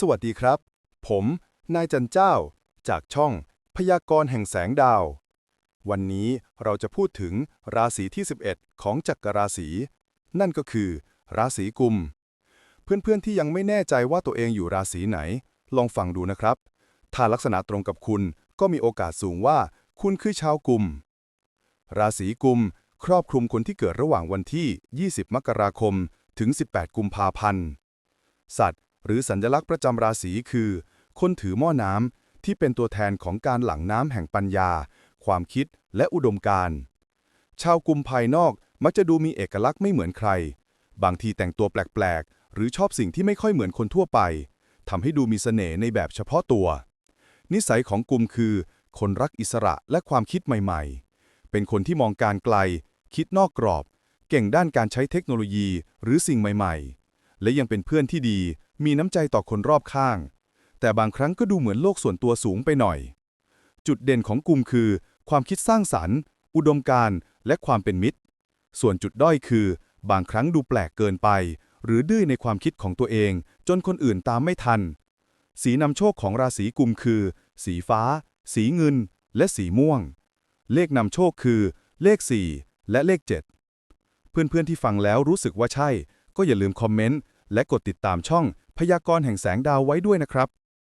สวัสดีครับ ผม นายจันเจ้า จากช่อง พยากรณ์แห่งแสงดาว วันนี้เราจะพูดถึงราศีที่ 11 ของจักรราศี นั่นก็คือ ราศีกุม เพื่อนๆที่ยังไม่แน่ใจว่าตัวเองอยู่ราศีไหน ลองฟังดูนะครับ ถ้าลักษณะตรงกับคุณก็มีโอกาสสูงว่า คุณคือชาวกุม ราศีกุม ครอบคลุมคนที่เกิดระหว่างวันที่ 20 มกราคม ถึง 18 กุมภาพันธ์ สัตว์ หรือสัญลักษณ์ประจำราศีคือ คนถือหม้อน้ำที่เป็นตัวแทนของการหลั่งน้ำแห่งปัญญา ความคิดและอุดมการณ์ชาวกุมภายนอกมักจะดูมีเอกลักษณ์ไม่เหมือนใคร บางทีแต่งตัวแปลกๆ หรือชอบสิ่งที่ไม่ค่อยเหมือนคนทั่วไปทำให้ดูมีเสน่ห์ในแบบเฉพาะตัว นิสัยของกลุ่มคือ คนรักอิสระและความคิดใหม่ๆ เป็นคนที่มองการไกล คิดนอกกรอบ เก่งด้านการใช้เทคโนโลยีหรือสิ่งใหม่ๆ และยังเป็นเพื่อนที่ดี มีน้ำใจต่อคนรอบข้าง แต่บางครั้งก็ดูเหมือนโลกส่วนตัวสูงไปหน่อย จุดเด่นของกลุ่มคือ ความคิดสร้างสรรค์ อุดมการณ์และความเป็นมิตร ส่วนจุดด้อยคือ บางครั้งดูแปลกเกินไป หรือดื้อในความคิดของตัวเอง จนคนอื่นตามไม่ทัน สีนำโชคของราศีกุมคือ สีฟ้า สีเงิน และสีม่วง เลขนำโชคคือ เลข 4 และเลข 7 เพื่อนๆที่ฟังแล้วรู้สึกว่าใช่ ก็อย่าลืมคอมเมนต์และกดติดตามช่อง พยากรณ์แห่งแสงดาวไว้ด้วยนะครับ